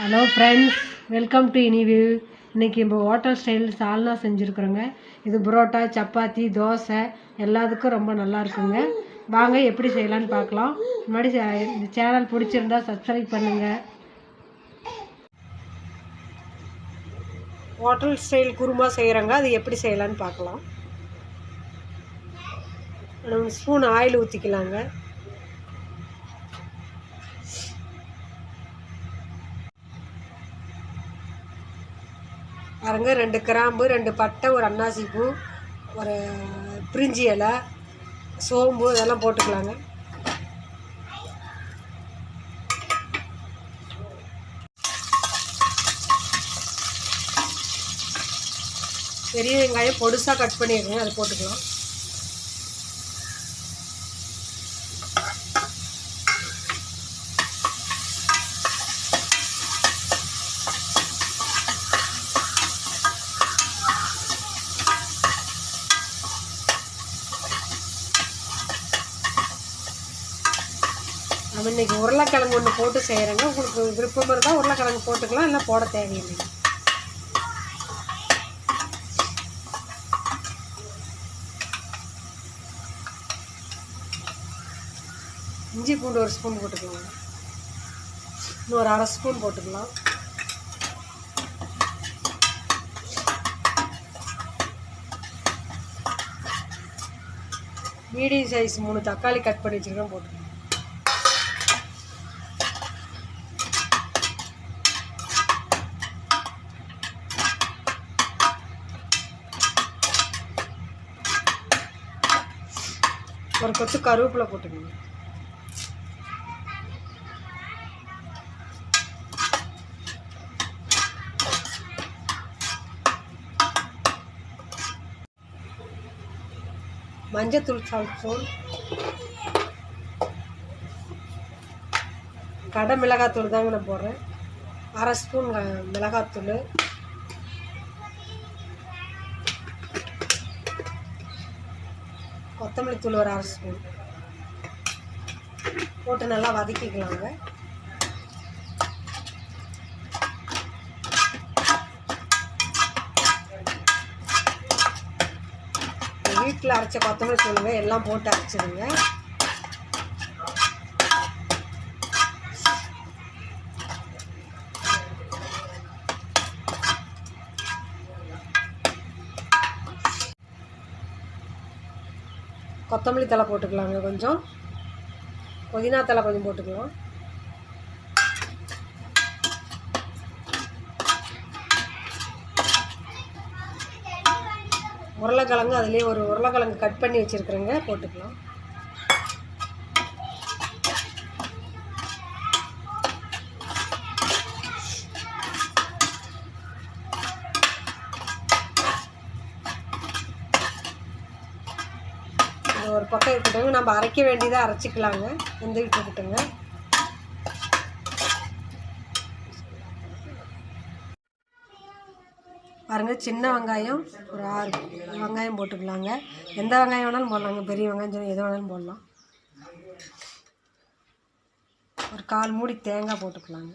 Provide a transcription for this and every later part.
Hello friends welcome to இனிவியூ இன்றைக்கி நம்ம ஹோட்டல் ஸ்டைல் சால்னா செஞ்சுருக்குறோங்க. இது புரோட்டா சப்பாத்தி தோசை எல்லாத்துக்கும் ரொம்ப நல்லா இருக்குங்க. வாங்க எப்படி செய்யலான்னு பார்க்கலாம். முன்னாடி இந்த சேனல் பிடிச்சிருந்தா சப்ஸ்கிரைப் பண்ணுங்கள் ஹோட்டல் ஸ்டைல் குருமா செய்கிறோங்க அது எப்படி செய்யலான்னு பார்க்கலாம். நம்ம ஸ்பூன் ஆயில் ஊற்றிக்கலாங்க பாருங்க ரெண்டு கிராம்பு ரெண்டு பட்டை ஒரு அன்னாசி பூ ஒரு பிரிஞ்சி இலை சோம்பு இதெல்லாம் போட்டுக்கலாங்க. பெரிய வெங்காயம் பொடுசாக கட் பண்ணிடுங்க அதை போட்டுக்கலாம். நம்ம இன்னைக்கு உருளைக்கிழங்கு ஒன்று போட்டு செய்கிறேங்க உங்களுக்கு விருப்பம் இருந்தால் உருளைக்கிழங்கு போட்டுக்கலாம் இல்லை போட தேவையில்லைங்க இஞ்சி பூண்டு ஒரு ஸ்பூன் போட்டுக்கலாம். இன்னும் அரை ஸ்பூன் போட்டுக்கலாம். மீடியம் சைஸ் மூணு தக்காளி கட் பண்ணி வச்சுருக்கேன் போட்டுக்கலாம். ஒரு கொத்து கருவேப்பிலை போட்டுக்கோங்க. மஞ்சத்தூள் கால் ஸ்பூன் கடை மிளகாத்தூள் தாங்க நான் போடுறேன். அரை ஸ்பூன் மிளகாத்தூள். கொத்தமல்லி தூள் ஒரு அரை ஸ்பூன். போட்டு நல்லா வதக்கிக்கலாங்க. வீட்டில் அரைச்ச கொத்தமல்லி தூளுங்க எல்லாம் போட்டு அரைச்சிடுங்க. கொத்தமல்லி தழை போட்டுக்கலாங்க கொஞ்சம். புதினா தழை கொஞ்சம் போட்டுக்கலாம். உருளைக்கிழங்கு அதுலேயே ஒரு உருளைக்கிழங்கு கட் பண்ணி வச்சுருக்குறேங்க போட்டுக்கலாம். பக்கம் இருக்கட்டும் நம்ம அரைக்க வேண்டியதாக அரைச்சிக்கலாங்க. வெந்துக்கிட்டு இருக்கட்டுங்க பாருங்க சின்ன வெங்காயம் ஒரு ஆறு வெங்காயம் போட்டுக்கலாங்க. எந்த வெங்காயம் வேணாலும் போடலாங்க. பெரிய வெங்காயம் சொல்லி எது வேணாலும் போடலாம். ஒரு கால் மூடி தேங்காய் போட்டுக்கலாங்க.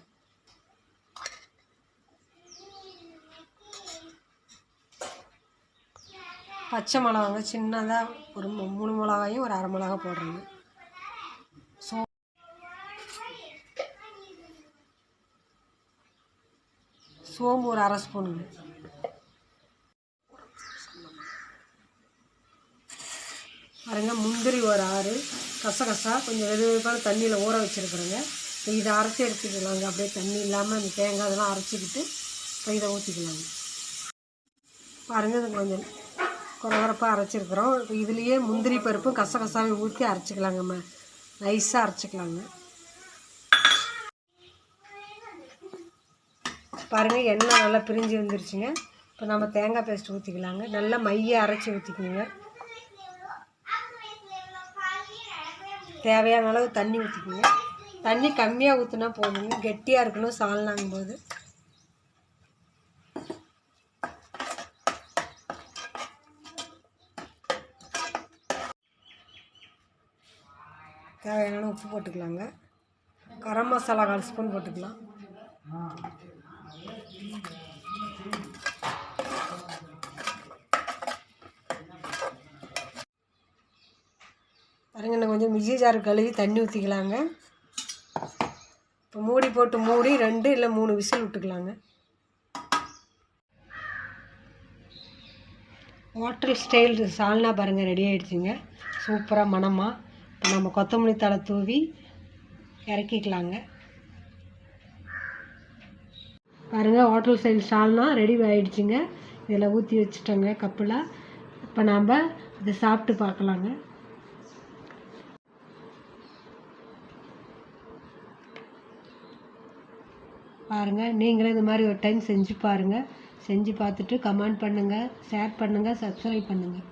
பச்சை மிளகாங்க சின்னதாக ஒரு மூணு மிளகாயும் ஒரு அரை மிளகா போடுறேங்க. சோ சோம்பு ஒரு அரை ஸ்பூனுங்க பாருங்க முந்திரி ஒரு ஆறு. கசகசா கொஞ்சம் வெது வெதுப்பான தண்ணியில் ஊற வச்சுருக்குறேங்க. இப்போ இதை அரைச்சி எடுத்துக்கலாங்க. அப்படியே தண்ணி இல்லாமல் இந்த தேங்காய் இதெல்லாம் அரைச்சிக்கிட்டு இப்போ இதை ஊற்றிக்கலாங்க பாருங்கள் இது கொஞ்சம் குறகுறப்பாக அரைச்சிருக்கிறோம். இதுலேயே முந்திரி பருப்பும் கசகசாவையும் ஊற்றி அரைச்சிக்கலாங்கம்மா. நைஸாக அரைச்சிக்கலாங்க. பாருங்கள் எண்ணெய் நல்லா பிரிஞ்சு வந்துருச்சுங்க. இப்போ நம்ம தேங்காய் பேஸ்ட் ஊற்றிக்கலாங்க நல்லா மைய அரைச்சி ஊற்றிக்கோங்க தேவையான அளவு தண்ணி ஊற்றிக்கோங்க தண்ணி கம்மியாக ஊற்றினா போதுங்க. கெட்டியாக இருக்கணும் போது தேவையான உப்பு போட்டுக்கலாங்க. கரம் மசாலா கால் ஸ்பூன் போட்டுக்கலாம். பாருங்க நான் கொஞ்சம் மிக்ஸி ஜார் கழுவி தண்ணி ஊற்றிக்கலாங்க இப்போ மூடி போட்டு மூடி ரெண்டு இல்லை மூணு விசில் விட்டுக்கலாங்க. ஹோட்டல் ஸ்டைல் சால்னா பாருங்கள் ரெடி ஆகிடுச்சிங்க சூப்பராக மணமாக இப்போ நம்ம கொத்தமல்லி தலை தூவி இறக்கிக்கலாங்க. பாருங்கள் ஹோட்டல் சைடு ஸ்டால்னால் ரெடி ஆகிடுச்சிங்க இதில் ஊற்றி வச்சுட்டோங்க கப்பில். இப்போ நாம் இதை சாப்பிட்டு பார்க்கலாங்க. பாருங்கள் நீங்களும் இந்த மாதிரி ஒரு டைம் செஞ்சு பாருங்கள் செஞ்சு பார்த்துட்டு கமெண்ட் பண்ணுங்கள் ஷேர் பண்ணுங்கள் சப்ஸ்கிரைப் பண்ணுங்கள்